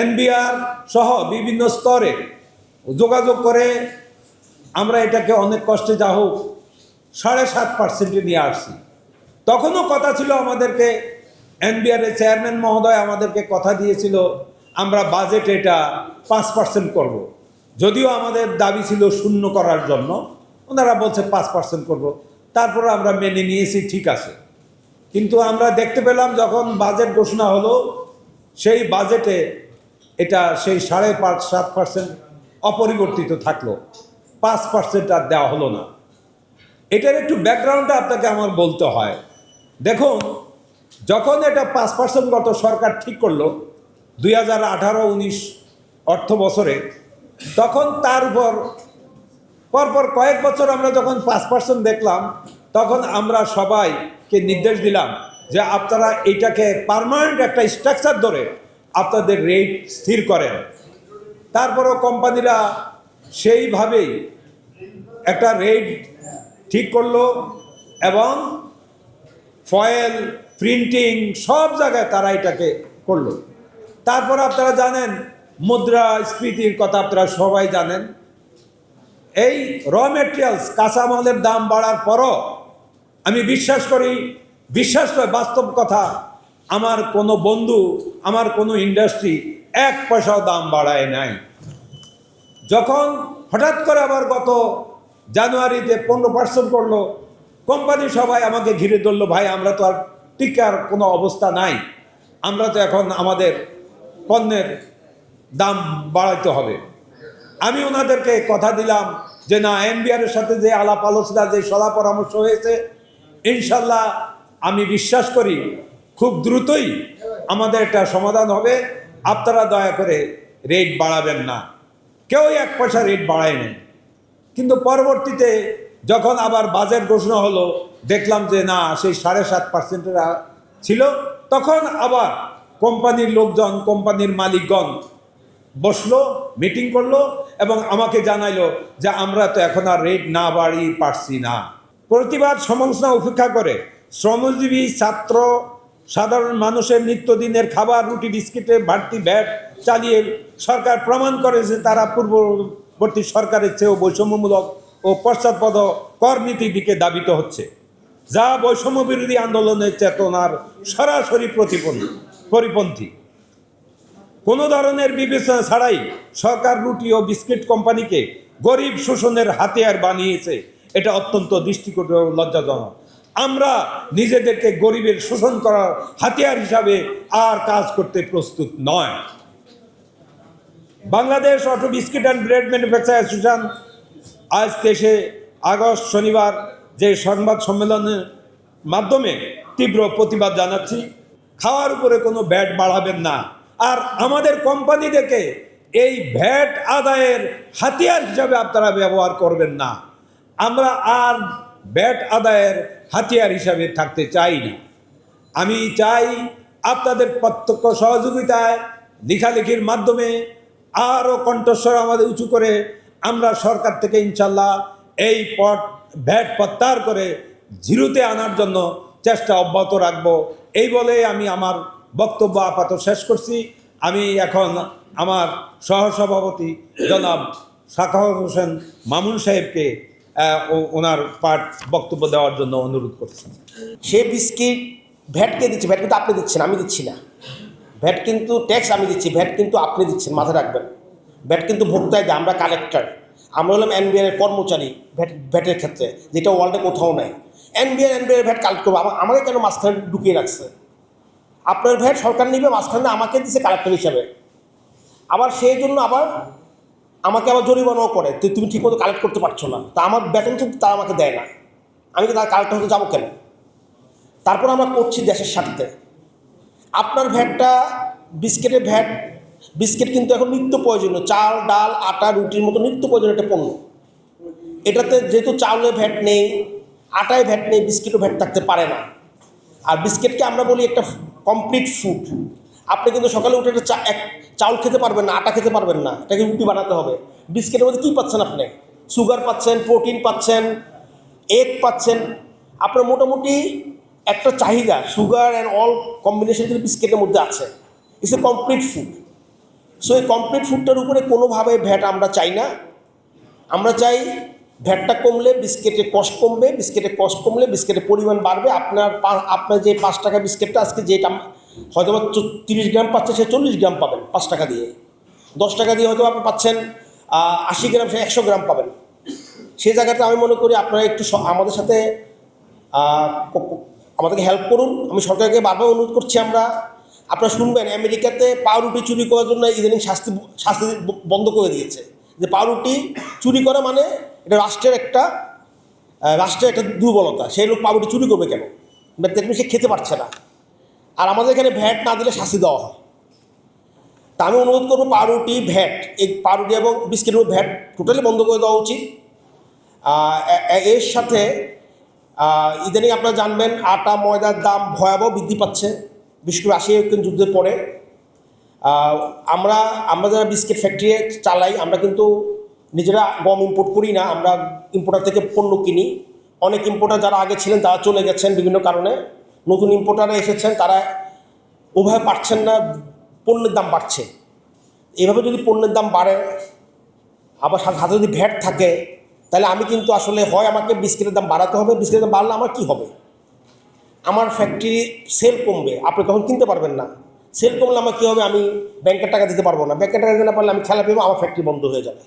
NBR সহ বিভিন্ন স্তরে যোগাযোগ করে আমরা এটাকে অনেক কষ্টে যা হোক সাড়ে সাত পার্সেন্টে নিয়ে আসছি। তখনও কথা ছিল আমাদেরকে এনবিআরের চেয়ারম্যান মহোদয় আমাদেরকে কথা দিয়েছিল, আমরা বাজেট এটা পাঁচ পার্সেন্ট করব। যদিও আমাদের দাবি ছিল শূন্য করার জন্য, ওনারা বলছে পাঁচ পার্সেন্ট করব। তারপরে আমরা মেনে নিয়েছি, ঠিক আছে। কিন্তু আমরা দেখতে পেলাম যখন বাজেট ঘোষণা হলো, সেই বাজেটে এটা সেই সাড়ে পাঁচ, সাত পার্সেন্ট অপরিবর্তিত থাকল। পাঁচ পার্সেন্ট আর দেওয়া হলো না। এটার একটু ব্যাকগ্রাউন্ডটা আপনাকে আমার বলতে হয়। দেখুন, যখন এটা পাঁচ পার্সেন্ট গত সরকার ঠিক করল, দুই হাজার আঠারো, উনিশ অর্থ বছরে, তখন তার উপর পরপর কয়েক বছর আমরা যখন পাঁচ পার্সেন্ট দেখলাম, তখন আমরা সবাইকে নির্দেশ দিলাম যে আপনারা এইটাকে পার্মানেন্ট একটা স্ট্রাকচার ধরে আপনাদের রেট স্থির করেন। তারপরও কোম্পানিরা সেইভাবেই একটা রেট ঠিক করল এবং ফয়েল প্রিন্টিং সব জায়গায় তারা এটাকে করল। তারপর আপনারা জানেন মুদ্রাস্ফীতির কথা আপনারা সবাই জানেন। এই র মেটেরিয়ালস কাঁচামালের দাম বাড়ার পরও আমি বিশ্বাস করি, বিশ্বাস করে বাস্তব কথা আমার কোনো বন্ধু, আমার কোনো ইন্ডাস্ট্রি এক পয়সাও দাম বাড়ায় নাই। যখন হঠাৎ করে আবার গত জানুয়ারিতে পনেরো পার্সেন্ট করল কোম্পানি সবাই আমাকে ঘিরে ধরলো, ভাই, আমরা তো আর টিকার কোনো অবস্থা নাই। আমরা তো এখন আমাদের পণ্যের দাম বাড়াইতে হবে। আমি ওনাদেরকে কথা দিলাম যে, না এনবিআরের সাথে যে আলাপ আলোচনা যে সলা পরামর্শ হয়েছে, ইনশাল্লাহ আমি বিশ্বাস করি খুব দ্রুতই আমাদের একটা সমাধান হবে। আপনারা দয়া করে রেট বাড়াবেন না। কেউ এক পয়সা রেট বাড়ায় নাই। কিন্তু পরবর্তীতে যখন আবার বাজেট ঘোষণা হলো, দেখলাম যে না, সেই সাড়ে সাত পার্সেন্টের ছিল, তখন আবার কোম্পানির লোকজন, কোম্পানির মালিকগণ বসল মিটিং করল এবং আমাকে জানাইলো যে আমরা তো এখন আর রেট না বাড়ি পারছি না। প্রতিবাদ সমালোচনা উপেক্ষা করে শ্রমজীবী ছাত্র সাধারণ মানুষের নিত্যদিনের খাবার, রুটি বিস্কিটের বাড়তি ব্যাট চালিয়ে সরকার প্রমাণ করে যে তারা পূর্ববর্তী সরকারের চেয়েও বৈষম্যমূলক ও পশ্চাৎপদ কর নীতির দিকে দাবিত হচ্ছে। যা বৈষম্য বিরোধী আন্দোলনের চেতনার সরাসরি প্রতিপন্থী পরিপন্থী। কোনো ধরনের বিবেচনা ছাড়াই সরকার রুটি ও বিস্কিট কোম্পানিকে গরিব শোষণের হাতিয়ার বানিয়েছে। এটা অত্যন্ত দৃষ্টিকট ও লজ্জাজনক। আমরা নিজেদেরকে গরিবের শোষণ করার হাতিয়ার হিসাবে আর কাজ করতে প্রস্তুত নয়। Bangladesh auto biscuit and bread manufacture association আজ তেইশে আগস্ট শনিবার যে সংবাদ সম্মেলনের মাধ্যমে তীব্র প্রতিবাদ জানাচ্ছি, খাওয়ার উপরে কোনো ব্যাট বাড়াবেন না। আর আমাদের কোম্পানিদেরকে এই ভ্যাট আদায়ের হাতিয়ার হিসাবে আপনারা ব্যবহার করবেন না। আমরা আর ব্যাট আদায়ের হাতিয়ার হিসাবে থাকতে চাই না। আমি চাই আপনাদের প্রত্যক্ষ সহযোগিতায় লেখালেখির মাধ্যমে আরও কণ্ঠস্বর আমাদের উঁচু করে আমরা সরকার থেকে ইনশাল্লাহ এই পট ভ্যাট প্রত্যাহার করে জিরোতে আনার জন্য চেষ্টা অব্যাহত রাখব। এই বলে আমি আমার বক্তব্য আপাতত শেষ করছি। আমি এখন আমার সহসভাপতি জনাব সাখাওয়াত হোসেন মামুন সাহেবকে ওনার পাঠ বক্তব্য দেওয়ার জন্য অনুরোধ করছি। সে বিস্কিট ভ্যাটকে দিচ্ছে? ভ্যাট কিন্তু আপনি দিচ্ছেন, আমি দিচ্ছি না। ভ্যাট কিন্তু ট্যাক্স আমি দিচ্ছি, ভ্যাট কিন্তু আপনি দিচ্ছেন, মাথায় রাখবেন। ভ্যাট কিন্তু ভোক্তায় দেয়, আমরা কালেক্টর আমরা হলাম এনবিআর কর্মচারী ভ্যাট, ভ্যাটের ক্ষেত্রে, যেটা ওয়ার্ল্ডে কোথাও নাই। এনবিআর এনবিআর ভ্যাট কালেক্ট করব। আমা- আমাকে কেন মাঝখানে ঢুকিয়ে রাখছে? আপনার ভ্যাট সরকার নিবে, মাঝখানে আমাকে দিচ্ছে কালেক্টর হিসাবে। আবার সেই জন্য আবার আমাকে আবার জরিমানাও করে। তুমি ঠিকমতো কালেক্ট করতে পারছ না। তা আমার বেতন কিন্তু তারা আমাকে দেয় না। আমি কি তার কালেক্টর হতে যাব কেন? তারপর আমরা করছি দেশের স্বার্থে। আপনার ভ্যাটটা, বিস্কিটের ভ্যাট, বিস্কিট কিন্তু এখন নিত্য প্রয়োজনীয়। চাল, ডাল, আটা, রুটির মতো নিত্য প্রয়োজনীয় একটা পণ্য। এটাতে যেহেতু চাউলে ভ্যাট নেই, আটায় ভ্যাট নেই, বিস্কিটও ভ্যাট থাকতে পারে না। আর বিস্কিটকে আমরা বলি একটা কমপ্লিট ফুড আপনি কিন্তু সকালে উঠে একটা চা, এক চাউল খেতে পারবেন না, আটা খেতে পারবেন না, এটাকে রুটি বানাতে হবে। বিস্কিটের মধ্যে কী পাচ্ছেন আপনি? সুগার পাচ্ছেন, প্রোটিন পাচ্ছেন এগ পাচ্ছেন। আপনার মোটামুটি একটা চাহিদা, সুগার অ্যান্ড অল কম্বিনেশন কিন্তু বিস্কিটের মধ্যে আছে। It's a complete food so এই কমপ্লিট ফুডটার উপরে কোনোভাবে ভ্যাট আমরা চাই না। আমরা চাই ভ্যাটটা কমলে বিস্কিটের কষ্ট কমবে, বিস্কিটের কষ্ট কমলে বিস্কিটের পরিমাণ বাড়বে। আপনার আপনার যে পাঁচ টাকা বিস্কিটটা আজকে যেটা হয়তো বা তিরিশ গ্রাম পাচ্ছে, সে চল্লিশ গ্রাম পাবেন পাঁচ টাকা দিয়ে। দশ টাকা দিয়ে হয়তো আপনি পাচ্ছেন আশি গ্রাম, সে একশো গ্রাম পাবেন। সেই জায়গাতে আমি মনে করি আপনারা একটু আমাদের সাথে আমাদেরকে হেল্প করুন। আমি সরকারকে বারবার অনুরোধ করছি আমরা, আপনারা শুনবেন, আমেরিকাতে পাউরুটি চুরি করার জন্য ইদানিং শাস্তি শাস্তি বন্ধ করে দিয়েছে। যে পাউরুটি চুরি করা মানে এটা রাষ্ট্রের একটা রাষ্ট্রের একটা দুর্বলতা। সেই লোক পাউরুটি চুরি করবে কেন? বা দেখবেন সে খেতে পারছে না। আর আমাদের এখানে ভ্যাট না দিলে শাস্তি দেওয়া হয়। তা আমি অনুরোধ করব পাউরুটি ভ্যাট এই পাউরুটি এবং বিস্কিটের উপর ভ্যাট টোটালি বন্ধ করে দেওয়া উচিত। এর সাথে ইদানিং আপনারা জানবেন আটা, ময়দার দাম ভয়াবহ বৃদ্ধি পাচ্ছে। বিশেষ করে আশি যুদ্ধের পরে। আমরা আমরা যারা বিস্কিট ফ্যাক্টরি চালাই, আমরা কিন্তু নিজেরা গম ইম্পোর্ট করি না, আমরা ইম্পোর্টার থেকে পণ্য কিনি। অনেক ইম্পোর্টার যারা আগে ছিলেন, তারা চলে গেছেন বিভিন্ন কারণে। নতুন ইম্পোর্টাররা এসেছেন, তারা ওভাবে পারছেন না, পণ্যের দাম বাড়ছে। এভাবে যদি পণ্যের দাম বাড়ে, আবার সাথে যদি ভ্যাট থাকে, তাহলে আমি কিন্তু আসলে হয় আমাকে বিস্কিটের দাম বাড়াতে হবে, বিস্কিটের দাম বাড়লে আমার কী হবে? আমার ফ্যাক্টরি সেল কমবে, আপনি তখন কিনতে পারবেন না। সেল কমলে আমার কী হবে? আমি ব্যাংকের টাকা দিতে পারব না। ব্যাংকের টাকা দিতে না পারলে আমি খেলা পেবো আমার ফ্যাক্টরি বন্ধ হয়ে যাবে।